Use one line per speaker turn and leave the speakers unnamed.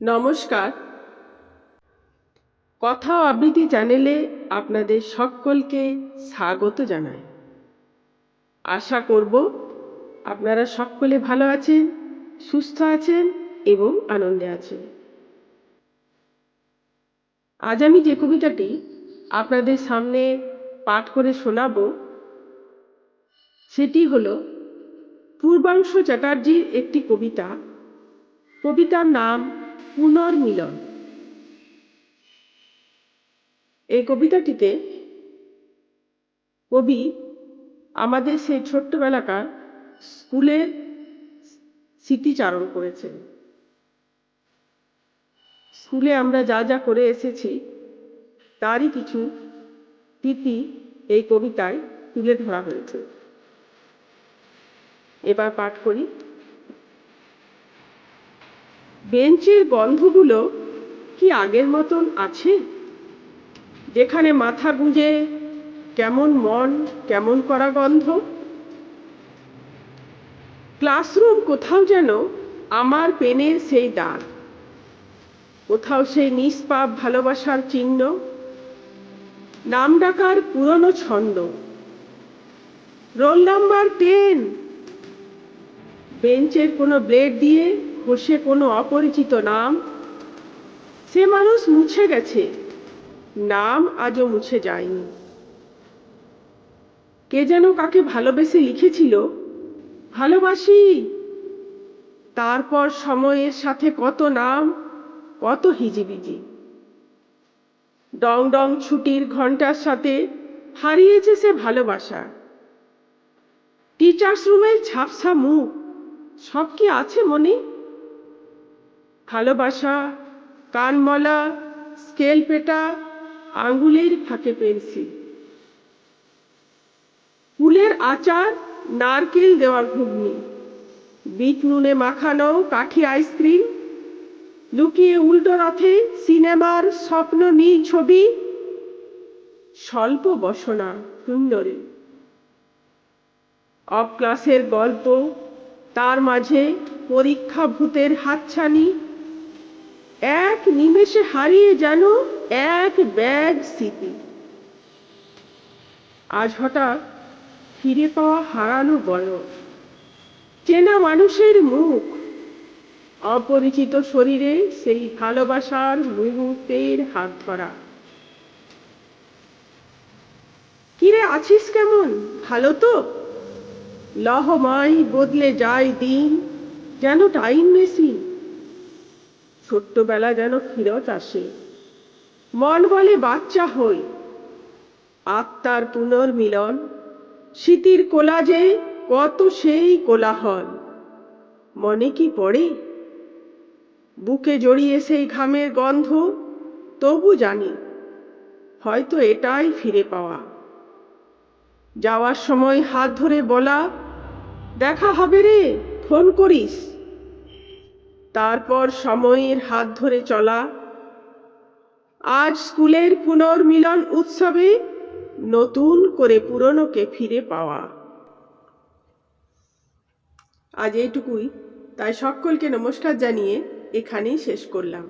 নমস্কার। কথা আবৃত্তি চ্যানেলে আপনাদের সকলকে স্বাগত জানাই। আশা করব আপনারা সকলে ভালো আছেন, সুস্থ আছেন এবং আনন্দে আছেন। আজ আমি যে কবিতাটি আপনাদের সামনে পাঠ করে শোনাবো, সেটি হল পূর্বাংশ চ্যাটার্জির একটি কবিতা। কবিতার নাম পুনর্মিলন। এই কবিতাটিতে কবি আমাদের সেই ছোট্টবেলাকার স্কুলের স্মৃতিচারণ করেছেন। স্কুলে আমরা যা যা করে এসেছি, তারই কিছু স্মৃতি এই কবিতায় তুলে ধরা হয়েছে। এবার পাঠ করি। বেঞ্চের গন্ধগুলো কি আগের মতন আছে? যেখানে মাথা গুঁজে কেমন মন, কেমন করা গন্ধ? ক্লাসরুম কোথাও যেন আমার পেনের সেই দাগ। কোথাও সেই নিষ্পাপ ভালোবাসার চিহ্ন। নাম ডাকার পুরনো ছন্দ। Roll number ten. বেঞ্চের কোনো ব্লেড দিয়ে ঘষে কোনো অপরিচিত নাম। সে মানুষ মুছে গেছে। নাম আজও মুছে যায়নি। কে যেন কাকে ভালোবেসে লিখেছিল, ভালোবাসি? তারপর সময়ের সাথে কত নাম, কত হিজিবিজি। ডং ডং ছুটির ঘণ্টার সাথে হারিয়েছে সে ভালোবাসা। টিচার্স রুমের ঝাপসা মুখ, সব কি আছে মনে? ভালোবাসা, কানমলা, স্কেল পেটা আঙ্গুলের ফাঁকে পেন্সিল। ফুলের আচার, নারকেল দেওয়া ঘুগনি। বিট নুনে মাখানো কাঠি আইসক্রিম। লুকিয়ে উল্টো রথে সিনেমার স্বপ্ন নীল ছবি। স্বল্প বসনা সুন্দরে। অফ ক্লাসের গল্প, তার মাঝে পরীক্ষা ভূতের হাতছানি। এক নিমেষে হারিয়ে যেন এক ব্যাগ স্মৃতি। আজ হঠাৎ ফিরে পাওয়া হারানো বয়স চেনা মানুষের মুখ, অপরিচিত শরীরে সেই ভালোবাসার মুহূর্তের হাত ধরা। কিরে আছিস কেমন? ভালো তো? লহময় বদলে যায় দিন, যেন টাইম মেশিন ছোট্টবেলা যেন ফিরত আসে মন বলে বাচ্চা হই। আত্মার পুনর্মিলন। স্মৃতির কোলাজে কত সেই কোলাহল। মনে কি পড়ে? বুকে জড়িয়ে সেই ঘামের গন্ধ, তবু জানি। হয়তো এটাই ফিরে পাওয়া। যাওয়ার সময় হাত ধরে বলা, দেখা হবে রে, ফোন করিস। তারপর সময়ের হাত ধরে চলা। আজ স্কুলের পুনর্মিলন উৎসবে নতুন করে পুরনোকে ফিরে পাওয়া। আজ এইটুকুই। তাই সকলকে নমস্কার জানিয়ে এখানেই শেষ করলাম।